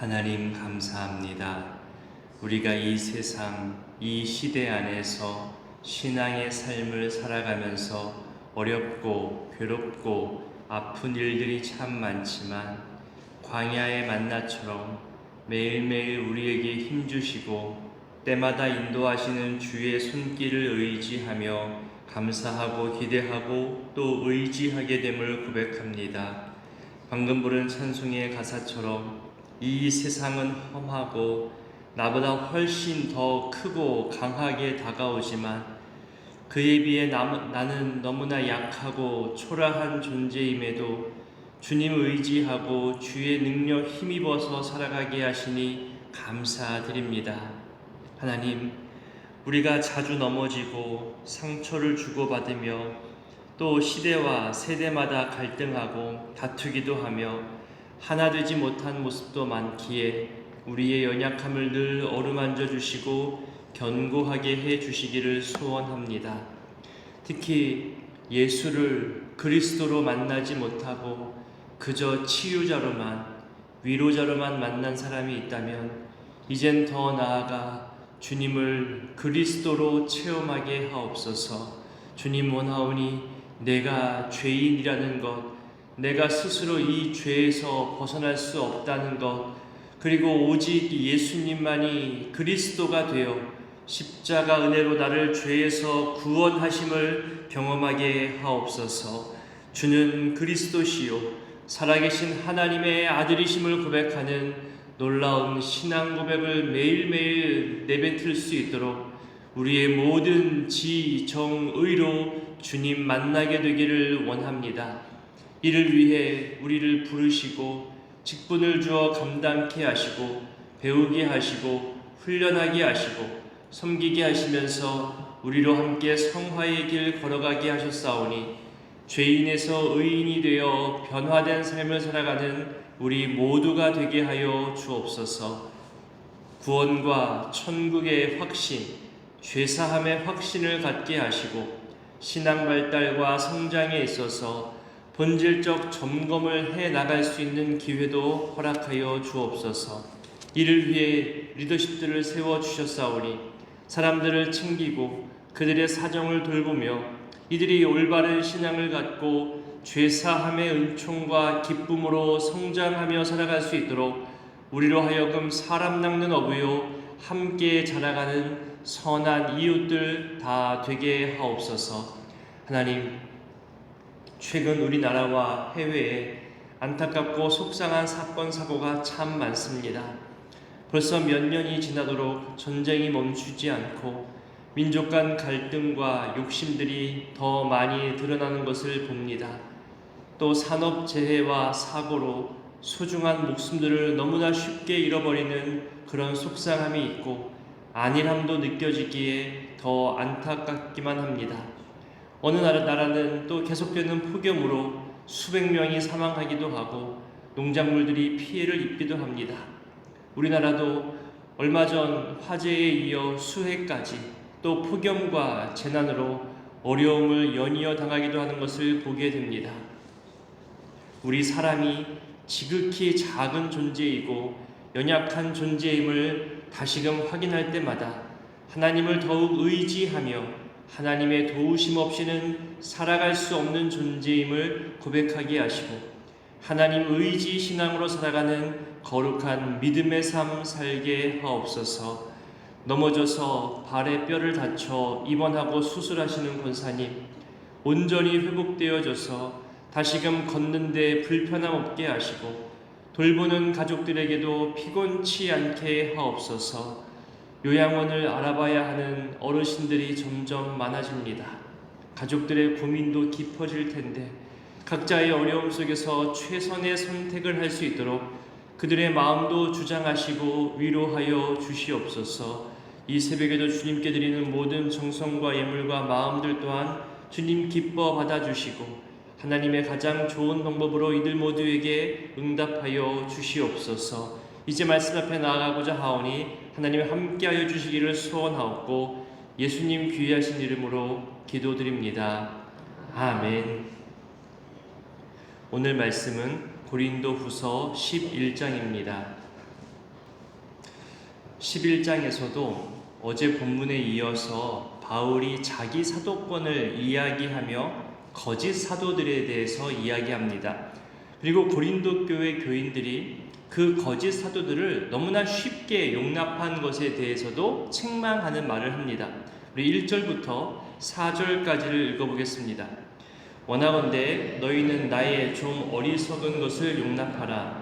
하나님 감사합니다. 우리가 이 세상, 이 시대 안에서 신앙의 삶을 살아가면서 어렵고 괴롭고 아픈 일들이 참 많지만 광야의 만나처럼 매일매일 우리에게 힘주시고 때마다 인도하시는 주의 손길을 의지하며 감사하고 기대하고 또 의지하게 됨을 고백합니다. 방금 부른 찬송의 가사처럼 이 세상은 험하고 나보다 훨씬 더 크고 강하게 다가오지만 그에 비해 남, 나는 너무나 약하고 초라한 존재임에도 주님 의지하고 주의 능력 힘입어서 살아가게 하시니 감사드립니다. 하나님, 우리가 자주 넘어지고 상처를 주고받으며 또 시대와 세대마다 갈등하고 다투기도 하며 하나 되지 못한 모습도 많기에 우리의 연약함을 늘 어루만져 주시고 견고하게 해 주시기를 소원합니다. 특히 예수를 그리스도로 만나지 못하고 그저 치유자로만 위로자로만 만난 사람이 있다면 이젠 더 나아가 주님을 그리스도로 체험하게 하옵소서. 주님 원하오니 내가 죄인이라는 것, 내가 스스로 이 죄에서 벗어날 수 없다는 것, 그리고 오직 예수님만이 그리스도가 되어 십자가 은혜로 나를 죄에서 구원하심을 경험하게 하옵소서. 주는 그리스도시요 살아계신 하나님의 아들이심을 고백하는 놀라운 신앙 고백을 매일매일 내뱉을 수 있도록 우리의 모든 지, 정, 의로 주님 만나게 되기를 원합니다. 이를 위해 우리를 부르시고 직분을 주어 감당케 하시고 배우게 하시고 훈련하게 하시고 섬기게 하시면서 우리로 함께 성화의 길 걸어가게 하셨사오니 죄인에서 의인이 되어 변화된 삶을 살아가는 우리 모두가 되게 하여 주옵소서. 구원과 천국의 확신, 죄사함의 확신을 갖게 하시고 신앙 발달과 성장에 있어서 본질적 점검을 해 나갈 수 있는 기회도 허락하여 주옵소서. 이를 위해 리더십들을 세워 주셨사오니 사람들을 챙기고 그들의 사정을 돌보며 이들이 올바른 신앙을 갖고 죄사함의 은총과 기쁨으로 성장하며 살아갈 수 있도록 우리로 하여금 사람 낚는 어부요 함께 자라가는 선한 이웃들 다 되게 하옵소서. 하나님, 최근 우리나라와 해외에 안타깝고 속상한 사건 사고가 참 많습니다. 벌써 몇 년이 지나도록 전쟁이 멈추지 않고 민족 간 갈등과 욕심들이 더 많이 드러나는 것을 봅니다. 또 산업 재해와 사고로 소중한 목숨들을 너무나 쉽게 잃어버리는 그런 속상함이 있고 안일함도 느껴지기에 더 안타깝기만 합니다. 어느 나라는 또 계속되는 폭염으로 수백 명이 사망하기도 하고 농작물들이 피해를 입기도 합니다. 우리나라도 얼마 전 화재에 이어 수해까지 또 폭염과 재난으로 어려움을 연이어 당하기도 하는 것을 보게 됩니다. 우리 사람이 지극히 작은 존재이고 연약한 존재임을 다시금 확인할 때마다 하나님을 더욱 의지하며 하나님의 도우심 없이는 살아갈 수 없는 존재임을 고백하게 하시고 하나님 의지 신앙으로 살아가는 거룩한 믿음의 삶 살게 하옵소서. 넘어져서 발에 뼈를 다쳐 입원하고 수술하시는 권사님 온전히 회복되어져서 다시금 걷는데 불편함 없게 하시고 돌보는 가족들에게도 피곤치 않게 하옵소서. 요양원을 알아봐야 하는 어르신들이 점점 많아집니다. 가족들의 고민도 깊어질 텐데 각자의 어려움 속에서 최선의 선택을 할 수 있도록 그들의 마음도 주장하시고 위로하여 주시옵소서. 이 새벽에도 주님께 드리는 모든 정성과 예물과 마음들 또한 주님 기뻐 받아주시고 하나님의 가장 좋은 방법으로 이들 모두에게 응답하여 주시옵소서. 이제 말씀 앞에 나아가고자 하오니 하나님 함께하여 주시기를 소원하옵고 예수님 귀하신 이름으로 기도드립니다. 아멘. 오늘 말씀은 고린도 후서 11장입니다. 11장에서도 어제 본문에 이어서 바울이 자기 사도권을 이야기하며 거짓 사도들에 대해서 이야기합니다. 그리고 고린도 교회 교인들이 그 거짓 사도들을 너무나 쉽게 용납한 것에 대해서도 책망하는 말을 합니다. 우리 1절부터 4절까지를 읽어보겠습니다. 원하건대 너희는 나의 좀 어리석은 것을 용납하라.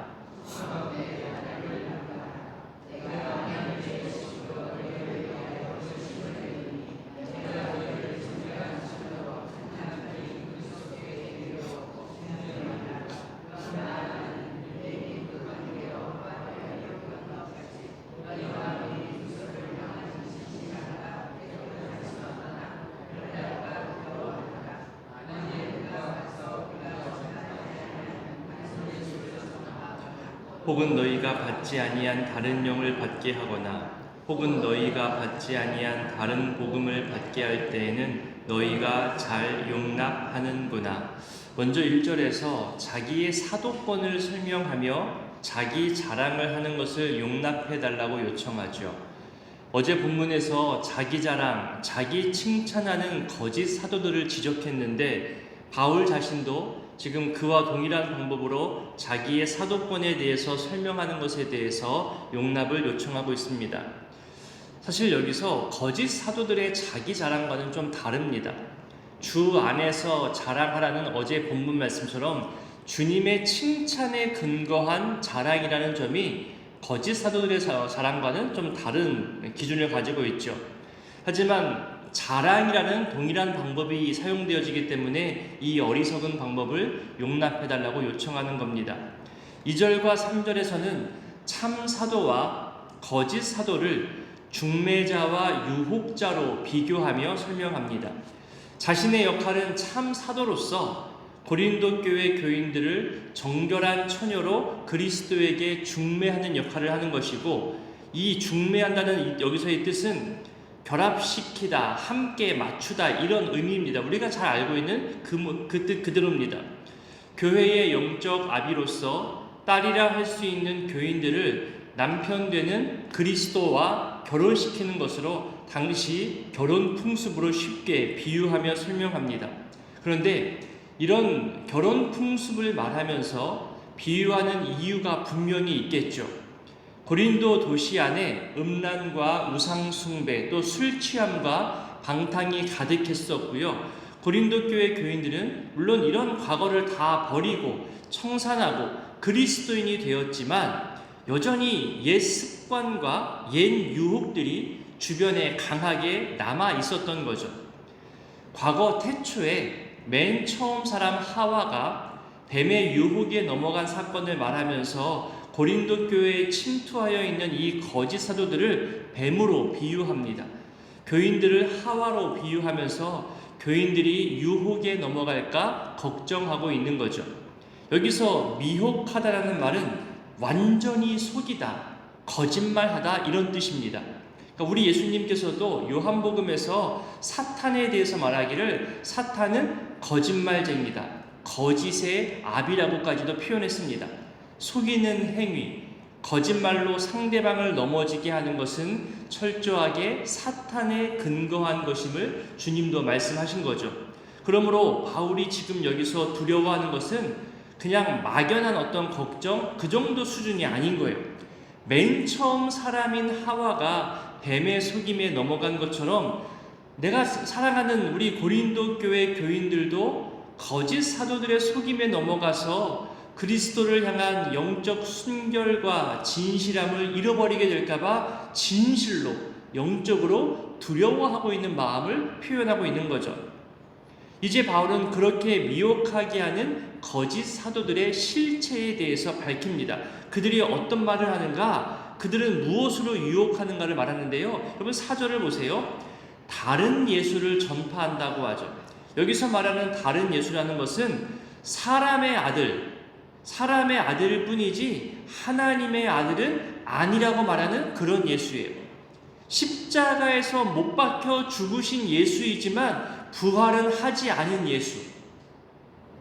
혹은 너희가 받지 아니한 다른 영을 받게 하거나 혹은 너희가 받지 아니한 다른 복음을 받게 할 때에는 너희가 잘 용납하는구나. 먼저 1절에서 자기의 사도권을 설명하며 자기 자랑을 하는 것을 용납해 달라고 요청하죠. 어제 본문에서 자기 자랑, 자기 칭찬하는 거짓 사도들을 지적했는데 바울 자신도 지금 그와 동일한 방법으로 자기의 사도권에 대해서 설명하는 것에 대해서 용납을 요청하고 있습니다. 사실 여기서 거짓 사도들의 자기 자랑과는 좀 다릅니다. 주 안에서 자랑하라는 어제 본문 말씀처럼 주님의 칭찬에 근거한 자랑이라는 점이 거짓 사도들의 자랑과는 좀 다른 기준을 가지고 있죠. 하지만 자랑이라는 동일한 방법이 사용되어지기 때문에 이 어리석은 방법을 용납해달라고 요청하는 겁니다. 2절과 3절에서는 참 사도와 거짓 사도를 중매자와 유혹자로 비교하며 설명합니다. 자신의 역할은 참 사도로서 고린도 교회 교인들을 정결한 처녀로 그리스도에게 중매하는 역할을 하는 것이고 이 중매한다는 여기서의 뜻은 결합시키다, 함께 맞추다 이런 의미입니다. 우리가 잘 알고 있는 그, 그 뜻 그대로입니다. 교회의 영적 아비로서 딸이라 할 수 있는 교인들을 남편 되는 그리스도와 결혼시키는 것으로 당시 결혼 풍습으로 쉽게 비유하며 설명합니다. 그런데 이런 결혼 풍습을 말하면서 비유하는 이유가 분명히 있겠죠. 고린도 도시 안에 음란과 우상숭배 또 술 취함과 방탕이 가득했었고요. 고린도 교회 교인들은 물론 이런 과거를 다 버리고 청산하고 그리스도인이 되었지만 여전히 옛 습관과 옛 유혹들이 주변에 강하게 남아 있었던 거죠. 과거 태초에 맨 처음 사람 하와가 뱀의 유혹에 넘어간 사건을 말하면서 고린도 교회에 침투하여 있는 이 거짓 사도들을 뱀으로 비유합니다. 교인들을 하와로 비유하면서 교인들이 유혹에 넘어갈까 걱정하고 있는 거죠. 여기서 미혹하다라는 말은 완전히 속이다, 거짓말하다 이런 뜻입니다. 그러니까 우리 예수님께서도 요한복음에서 사탄에 대해서 말하기를 사탄은 거짓말쟁이다, 거짓의 압이라고까지도 표현했습니다. 속이는 행위, 거짓말로 상대방을 넘어지게 하는 것은 철저하게 사탄에 근거한 것임을 주님도 말씀하신 거죠. 그러므로 바울이 지금 여기서 두려워하는 것은 그냥 막연한 어떤 걱정 그 정도 수준이 아닌 거예요. 맨 처음 사람인 하와가 뱀의 속임에 넘어간 것처럼 내가 사랑하는 우리 고린도 교회 교인들도 거짓 사도들의 속임에 넘어가서 그리스도를 향한 영적 순결과 진실함을 잃어버리게 될까봐 진실로 영적으로 두려워하고 있는 마음을 표현하고 있는 거죠. 이제 바울은 그렇게 미혹하게 하는 거짓 사도들의 실체에 대해서 밝힙니다. 그들이 어떤 말을 하는가? 그들은 무엇으로 유혹하는가를 말하는데요. 여러분 사절을 보세요. 다른 예수를 전파한다고 하죠. 여기서 말하는 다른 예수라는 것은 사람의 아들, 사람의 아들일 뿐이지 하나님의 아들은 아니라고 말하는 그런 예수예요. 십자가에서 못 박혀 죽으신 예수이지만 부활은 하지 않은 예수.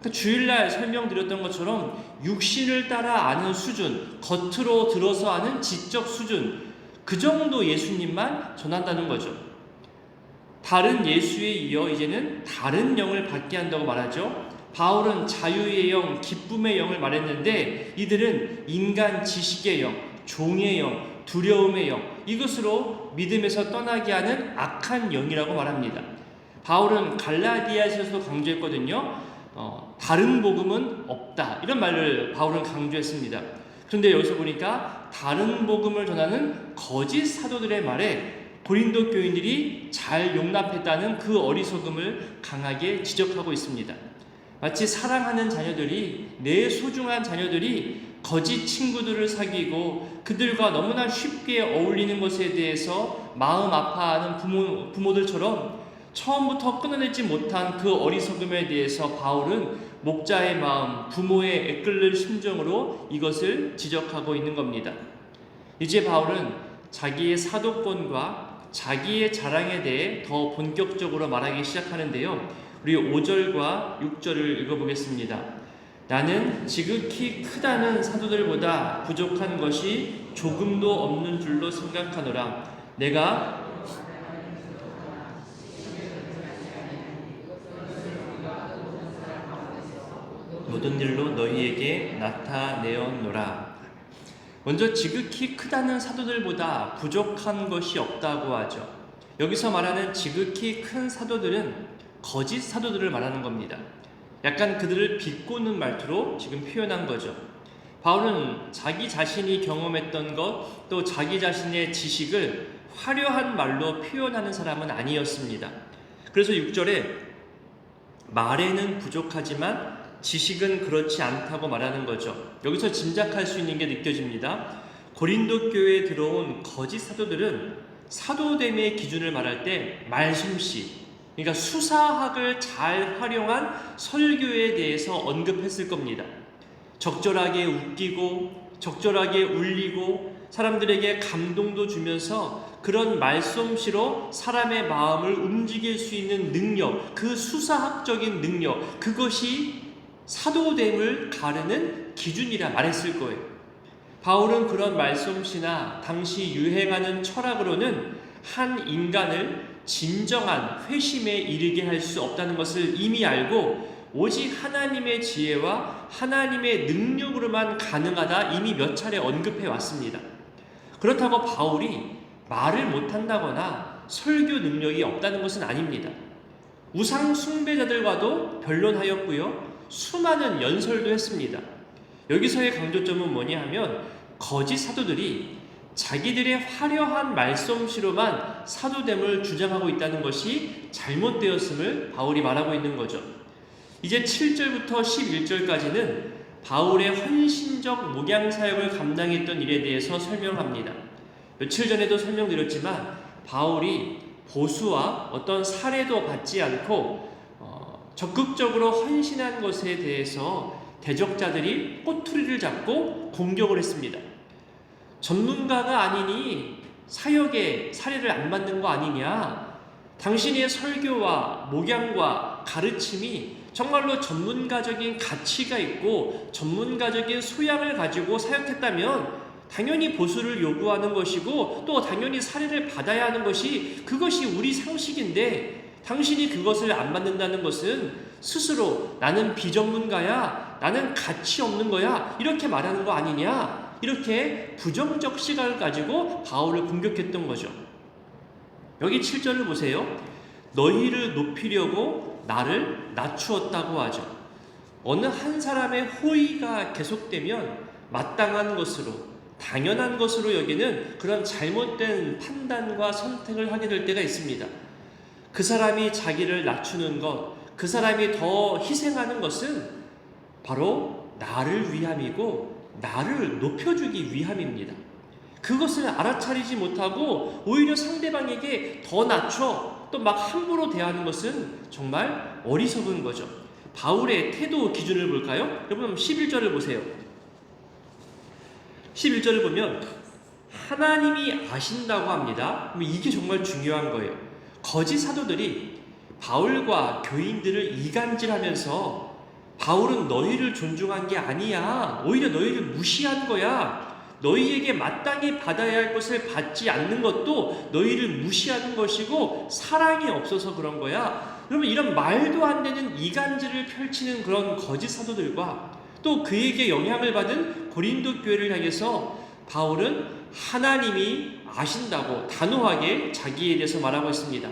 그 주일날 설명드렸던 것처럼 육신을 따라 아는 수준, 겉으로 들어서 아는 지적 수준, 그 정도 예수님만 전한다는 거죠. 다른 예수에 이어 이제는 다른 영을 받게 한다고 말하죠. 바울은 자유의 영, 기쁨의 영을 말했는데 이들은 인간 지식의 영, 종의 영, 두려움의 영, 이것으로 믿음에서 떠나게 하는 악한 영이라고 말합니다. 바울은 갈라디아에서도 강조했거든요. 어, 다른 복음은 없다. 이런 말을 바울은 강조했습니다. 그런데 여기서 보니까 다른 복음을 전하는 거짓 사도들의 말에 고린도 교인들이 잘 용납했다는 그 어리석음을 강하게 지적하고 있습니다. 마치 사랑하는 자녀들이 내 소중한 자녀들이 거짓 친구들을 사귀고 그들과 너무나 쉽게 어울리는 것에 대해서 마음 아파하는 부모, 부모들처럼 처음부터 끊어내지 못한 그 어리석음에 대해서 바울은 목자의 마음, 부모의 애끓는 심정으로 이것을 지적하고 있는 겁니다. 이제 바울은 자기의 사도권과 자기의 자랑에 대해 더 본격적으로 말하기 시작하는데요. 우리 5절과 6절을 읽어보겠습니다. 나는 지극히 크다는 사도들보다 부족한 것이 조금도 없는 줄로 생각하노라. 내가 모든 일로 너희에게 나타내었노라. 먼저 지극히 크다는 사도들보다 부족한 것이 없다고 하죠. 여기서 말하는 지극히 큰 사도들은 거짓 사도들을 말하는 겁니다. 약간 그들을 비꼬는 말투로 지금 표현한 거죠. 바울은 자기 자신이 경험했던 것, 또 자기 자신의 지식을 화려한 말로 표현하는 사람은 아니었습니다. 그래서 6절에 말에는 부족하지만 지식은 그렇지 않다고 말하는 거죠. 여기서 짐작할 수 있는 게 느껴집니다. 고린도 교회에 들어온 거짓 사도들은 사도됨의 기준을 말할 때 말솜씨, 그러니까 수사학을 잘 활용한 설교에 대해서 언급했을 겁니다. 적절하게 웃기고 적절하게 울리고 사람들에게 감동도 주면서 그런 말솜씨로 사람의 마음을 움직일 수 있는 능력, 그 수사학적인 능력, 그것이 사도됨을 가르는 기준이라 말했을 거예요. 바울은 그런 말솜씨나 당시 유행하는 철학으로는 한 인간을 진정한 회심에 이르게 할 수 없다는 것을 이미 알고 오직 하나님의 지혜와 하나님의 능력으로만 가능하다 이미 몇 차례 언급해 왔습니다. 그렇다고 바울이 말을 못한다거나 설교 능력이 없다는 것은 아닙니다. 우상 숭배자들과도 변론하였고요. 수많은 연설도 했습니다. 여기서의 강조점은 뭐냐 하면 거짓 사도들이 자기들의 화려한 말솜씨로만 사도됨을 주장하고 있다는 것이 잘못되었음을 바울이 말하고 있는 거죠. 이제 7절부터 11절까지는 바울의 헌신적 목양 사역을 감당했던 일에 대해서 설명합니다. 며칠 전에도 설명드렸지만 바울이 보수와 어떤 사례도 받지 않고 어, 적극적으로 헌신한 것에 대해서 대적자들이 꼬투리를 잡고 공격을 했습니다. 전문가가 아니니 사역에 사례를 안 받는 거 아니냐? 당신의 설교와 목양과 가르침이 정말로 전문가적인 가치가 있고 전문가적인 소양을 가지고 사역했다면 당연히 보수를 요구하는 것이고 또 당연히 사례를 받아야 하는 것이 그것이 우리 상식인데 당신이 그것을 안 받는다는 것은 스스로 나는 비전문가야 나는 가치 없는 거야 이렇게 말하는 거 아니냐 이렇게 부정적 시각을 가지고 바울을 공격했던 거죠. 여기 7절을 보세요. 너희를 높이려고 나를 낮추었다고 하죠. 어느 한 사람의 호의가 계속되면 마땅한 것으로 당연한 것으로 여기는 그런 잘못된 판단과 선택을 하게 될 때가 있습니다. 그 사람이 자기를 낮추는 것, 그 사람이 더 희생하는 것은 바로 나를 위함이고 나를 높여주기 위함입니다. 그것을 알아차리지 못하고 오히려 상대방에게 더 낮춰 또 막 함부로 대하는 것은 정말 어리석은 거죠. 바울의 태도 기준을 볼까요? 여러분 11절을 보세요. 11절을 보면 하나님이 아신다고 합니다. 이게 정말 중요한 거예요. 거짓 사도들이 바울과 교인들을 이간질하면서 바울은 너희를 존중한 게 아니야. 오히려 너희를 무시한 거야. 너희에게 마땅히 받아야 할 것을 받지 않는 것도 너희를 무시하는 것이고 사랑이 없어서 그런 거야. 여러분 이런 말도 안 되는 이간질을 펼치는 그런 거짓 사도들과 또 그에게 영향을 받은 고린도 교회를 향해서 바울은 하나님이 아신다고 단호하게 자기에 대해서 말하고 있습니다.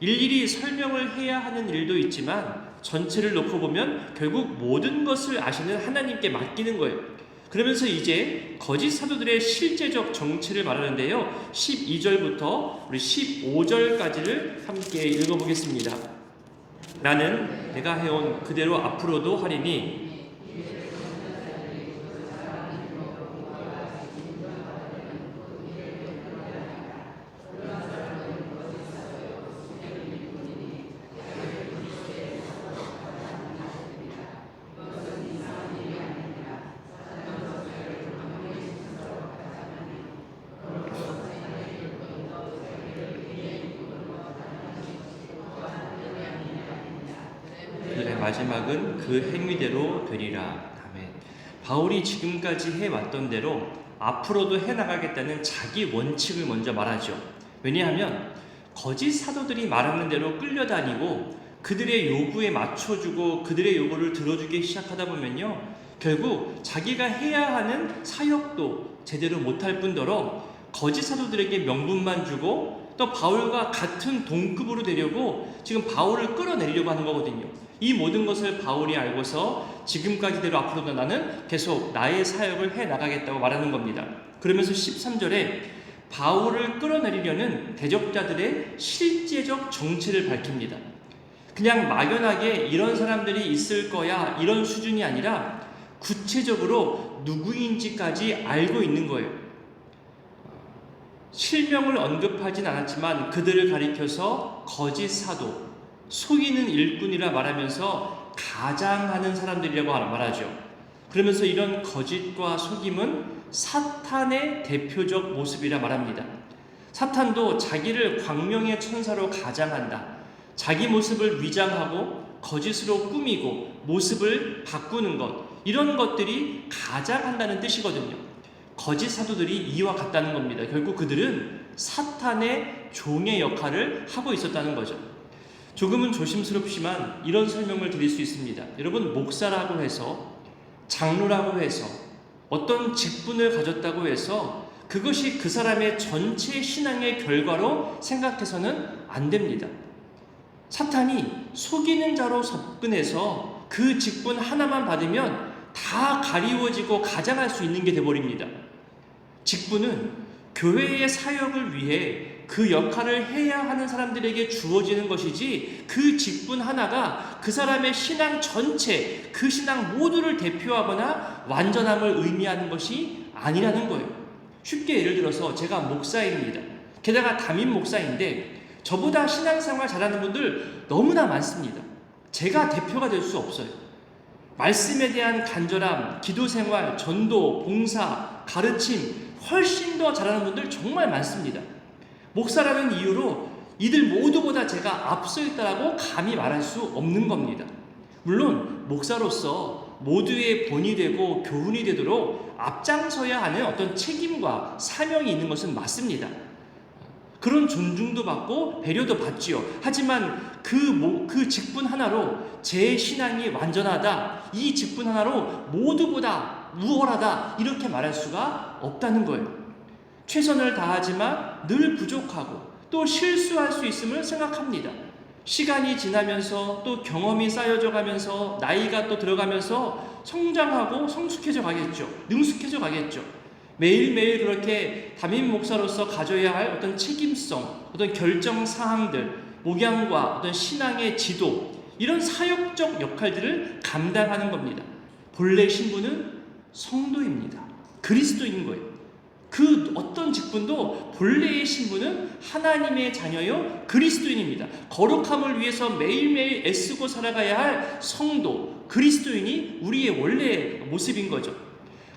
일일이 설명을 해야 하는 일도 있지만 전체를 놓고 보면 결국 모든 것을 아시는 하나님께 맡기는 거예요. 그러면서 이제 거짓 사도들의 실제적 정체를 말하는데요. 12절부터 우리 15절까지를 함께 읽어보겠습니다. 나는 내가 해온 그대로 앞으로도 하리니 그들의 마지막은 그 행위대로 되리라. 아멘. 바울이 지금까지 해왔던 대로 앞으로도 해나가겠다는 자기 원칙을 먼저 말하죠. 왜냐하면 거짓 사도들이 말하는 대로 끌려다니고 그들의 요구에 맞춰주고 그들의 요구를 들어주기 시작하다 보면요. 결국 자기가 해야 하는 사역도 제대로 못할 뿐더러 거짓 사도들에게 명분만 주고 또 바울과 같은 동급으로 되려고 지금 바울을 끌어내리려고 하는 거거든요. 이 모든 것을 바울이 알고서 지금까지대로 앞으로도 나는 계속 나의 사역을 해 나가겠다고 말하는 겁니다. 그러면서 13절에 바울을 끌어내리려는 대적자들의 실제적 정체를 밝힙니다. 그냥 막연하게 이런 사람들이 있을 거야 이런 수준이 아니라 구체적으로 누구인지까지 알고 있는 거예요. 실명을 언급하진 않았지만 그들을 가리켜서 거짓 사도, 속이는 일꾼이라 말하면서 가장하는 사람들이라고 말하죠. 그러면서 이런 거짓과 속임은 사탄의 대표적 모습이라 말합니다. 사탄도 자기를 광명의 천사로 가장한다. 자기 모습을 위장하고 거짓으로 꾸미고 모습을 바꾸는 것 이런 것들이 가장한다는 뜻이거든요. 거짓 사도들이 이와 같다는 겁니다. 결국 그들은 사탄의 종의 역할을 하고 있었다는 거죠. 조금은 조심스럽지만 이런 설명을 드릴 수 있습니다. 여러분 목사라고 해서 장로라고 해서 어떤 직분을 가졌다고 해서 그것이 그 사람의 전체 신앙의 결과로 생각해서는 안 됩니다. 사탄이 속이는 자로 접근해서 그 직분 하나만 받으면 다 가리워지고 가장할 수 있는 게 돼버립니다. 직분은 교회의 사역을 위해 그 역할을 해야 하는 사람들에게 주어지는 것이지 그 직분 하나가 그 사람의 신앙 전체, 그 신앙 모두를 대표하거나 완전함을 의미하는 것이 아니라는 거예요. 쉽게 예를 들어서 제가 목사입니다. 게다가 담임 목사인데 저보다 신앙생활 잘하는 분들 너무나 많습니다. 제가 대표가 될 수 없어요. 말씀에 대한 간절함, 기도 생활, 전도, 봉사, 가르침 훨씬 더 잘하는 분들 정말 많습니다. 목사라는 이유로 이들 모두보다 제가 앞서 있다라고 감히 말할 수 없는 겁니다. 물론 목사로서 모두의 본이 되고 교훈이 되도록 앞장서야 하는 어떤 책임과 사명이 있는 것은 맞습니다. 그런 존중도 받고 배려도 받지요. 하지만 그, 모, 그 직분 하나로 제 신앙이 완전하다, 이 직분 하나로 모두보다 우월하다, 이렇게 말할 수가 없다는 거예요. 최선을 다하지만 늘 부족하고 또 실수할 수 있음을 생각합니다. 시간이 지나면서 또 경험이 쌓여져 가면서 나이가 또 들어가면서 성장하고 성숙해져 가겠죠. 능숙해져 가겠죠. 매일매일 그렇게 담임 목사로서 가져야 할 어떤 책임성, 어떤 결정 사항들, 목양과 어떤 신앙의 지도, 이런 사역적 역할들을 감당하는 겁니다. 본래 신분은 성도입니다. 그리스도인 거예요. 그 어떤 직분도 본래의 신분은 하나님의 자녀요 그리스도인입니다. 거룩함을 위해서 매일매일 애쓰고 살아가야 할 성도 그리스도인이 우리의 원래 모습인 거죠.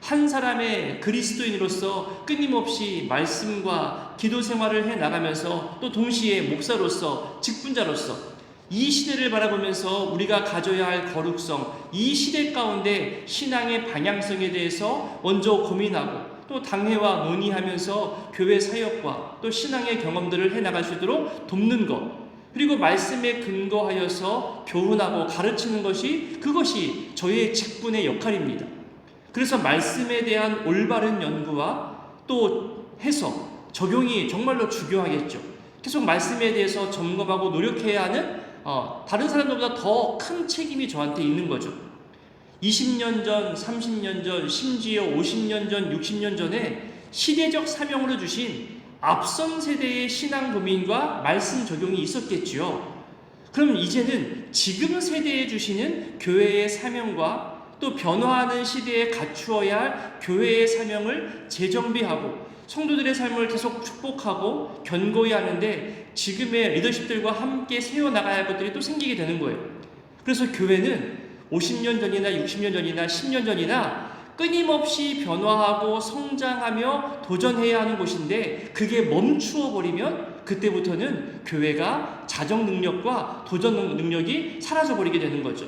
한 사람의 그리스도인으로서 끊임없이 말씀과 기도 생활을 해 나가면서 또 동시에 목사로서 직분자로서 이 시대를 바라보면서 우리가 가져야 할 거룩성, 이 시대 가운데 신앙의 방향성에 대해서 먼저 고민하고 또 당회와 논의하면서 교회 사역과 또 신앙의 경험들을 해 나갈 수 있도록 돕는 것. 그리고 말씀에 근거하여서 교훈하고 가르치는 것이 그것이 저의 직분의 역할입니다. 그래서 말씀에 대한 올바른 연구와 또 해석, 적용이 정말로 중요하겠죠. 계속 말씀에 대해서 점검하고 노력해야 하는 어, 다른 사람들보다 더 큰 책임이 저한테 있는 거죠. 20년 전, 30년 전, 심지어 50년 전, 60년 전에 시대적 사명으로 주신 앞선 세대의 신앙 고민과 말씀 적용이 있었겠지요. 그럼 이제는 지금 세대에 주시는 교회의 사명과 또 변화하는 시대에 갖추어야 할 교회의 사명을 재정비하고 성도들의 삶을 계속 축복하고 견고히 하는데 지금의 리더십들과 함께 세워나가야 할 것들이 또 생기게 되는 거예요. 그래서 교회는 50년 전이나 60년 전이나 10년 전이나 끊임없이 변화하고 성장하며 도전해야 하는 곳인데 그게 멈추어 버리면 그때부터는 교회가 자정 능력과 도전 능력이 사라져 버리게 되는 거죠.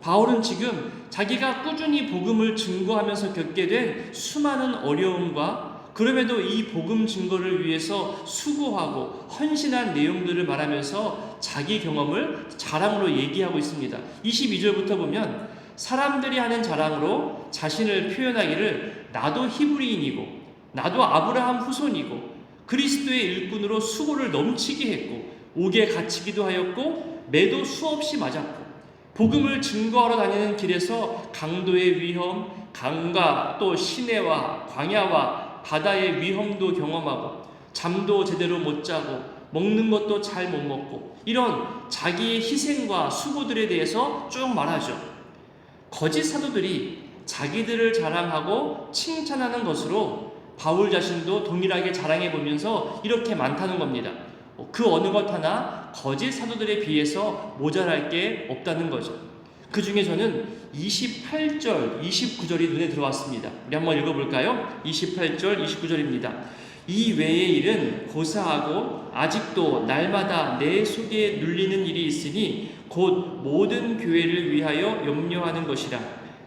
바울은 지금 자기가 꾸준히 복음을 증거하면서 겪게 된 수많은 어려움과 그럼에도 이 복음 증거를 위해서 수고하고 헌신한 내용들을 말하면서 자기 경험을 자랑으로 얘기하고 있습니다. 22절부터 보면 사람들이 하는 자랑으로 자신을 표현하기를 나도 히브리인이고 나도 아브라함 후손이고 그리스도의 일꾼으로 수고를 넘치게 했고 옥에 갇히기도 하였고 매도 수없이 맞았고 복음을 증거하러 다니는 길에서 강도의 위험, 강과 또 시내와 광야와 바다의 위험도 경험하고 잠도 제대로 못 자고 먹는 것도 잘 못 먹고 이런 자기의 희생과 수고들에 대해서 쭉 말하죠. 거짓 사도들이 자기들을 자랑하고 칭찬하는 것으로 바울 자신도 동일하게 자랑해 보면서 이렇게 많다는 겁니다. 그 어느 것 하나 거짓 사도들에 비해서 모자랄 게 없다는 거죠. 그 중에 저는 28절, 29절이 눈에 들어왔습니다. 우리 한번 읽어볼까요? 28절, 29절입니다. 이 외의 일은 고사하고 아직도 날마다 내 속에 눌리는 일이 있으니 곧 모든 교회를 위하여 염려하는 것이라.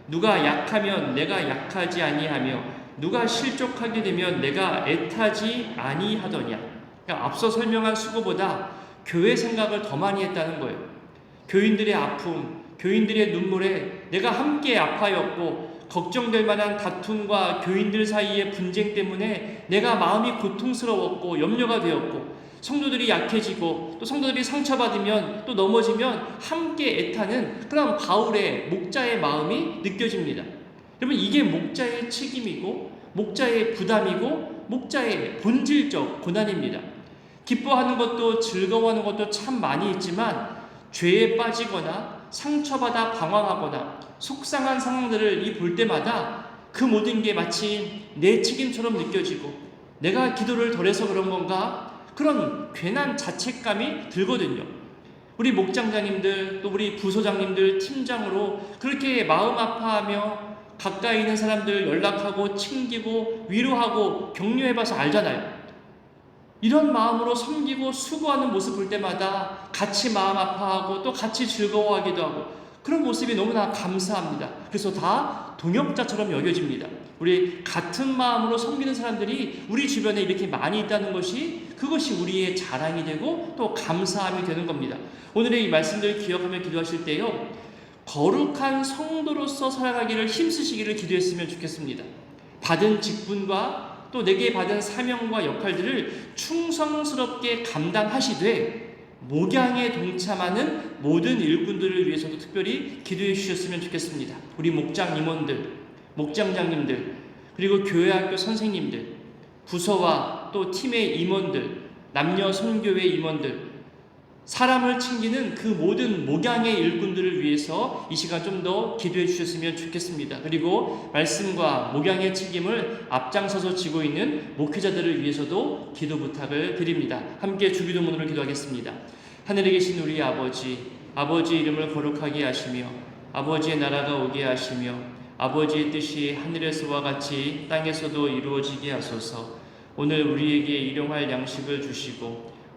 누가 약하면 내가 약하지 아니하며 누가 실족하게 되면 내가 애타지 아니하더냐. 그러니까 앞서 설명한 수고보다 교회 생각을 더 많이 했다는 거예요. 교인들의 아픔, 교인들의 눈물에 내가 함께 아파였고 걱정될 만한 다툼과 교인들 사이의 분쟁 때문에 내가 마음이 고통스러웠고 염려가 되었고 성도들이 약해지고 또 성도들이 상처받으면 또 넘어지면 함께 애타는 그런 바울의 목자의 마음이 느껴집니다. 여러분 이게 목자의 책임이고 목자의 부담이고 목자의 본질적 고난입니다. 기뻐하는 것도 즐거워하는 것도 참 많이 있지만 죄에 빠지거나 상처받아 방황하거나 속상한 상황들을 이 볼 때마다 그 모든 게 마치 내 책임처럼 느껴지고 내가 기도를 덜해서 그런 건가 그런 괜한 자책감이 들거든요. 우리 목장장님들 또 우리 부소장님들 팀장으로 그렇게 마음 아파하며 가까이 있는 사람들 연락하고 챙기고 위로하고 격려해봐서 알잖아요. 이런 마음으로 섬기고 수고하는 모습 볼 때마다 같이 마음 아파하고 또 같이 즐거워하기도 하고 그런 모습이 너무나 감사합니다. 그래서 다 동역자처럼 여겨집니다. 우리 같은 마음으로 섬기는 사람들이 우리 주변에 이렇게 많이 있다는 것이 그것이 우리의 자랑이 되고 또 감사함이 되는 겁니다. 오늘의 이 말씀들을 기억하며 기도하실 때요. 거룩한 성도로서 살아가기를 힘쓰시기를 기도했으면 좋겠습니다. 받은 직분과 또 내게 받은 사명과 역할들을 충성스럽게 감당하시되 목양에 동참하는 모든 일꾼들을 위해서도 특별히 기도해 주셨으면 좋겠습니다. 우리 목장 임원들, 목장장님들, 그리고 교회 학교 선생님들, 부서와 또 팀의 임원들, 남녀 선교회 임원들, 사람을 챙기는 그 모든 목양의 일꾼들을 위해서 이 시간 좀 더 기도해 주셨으면 좋겠습니다. 그리고 말씀과 목양의 책임을 앞장서서 지고 있는 목회자들을 위해서도 기도 부탁을 드립니다. 함께 주기도문으로 기도하겠습니다. 하늘에 계신 우리 아버지, 아버지 이름을 거룩하게 하시며 아버지의 나라가 오게 하시며 아버지의 뜻이 하늘에서와 같이 땅에서도 이루어지게 하소서. 오늘 우리에게 일용할 양식을 주시고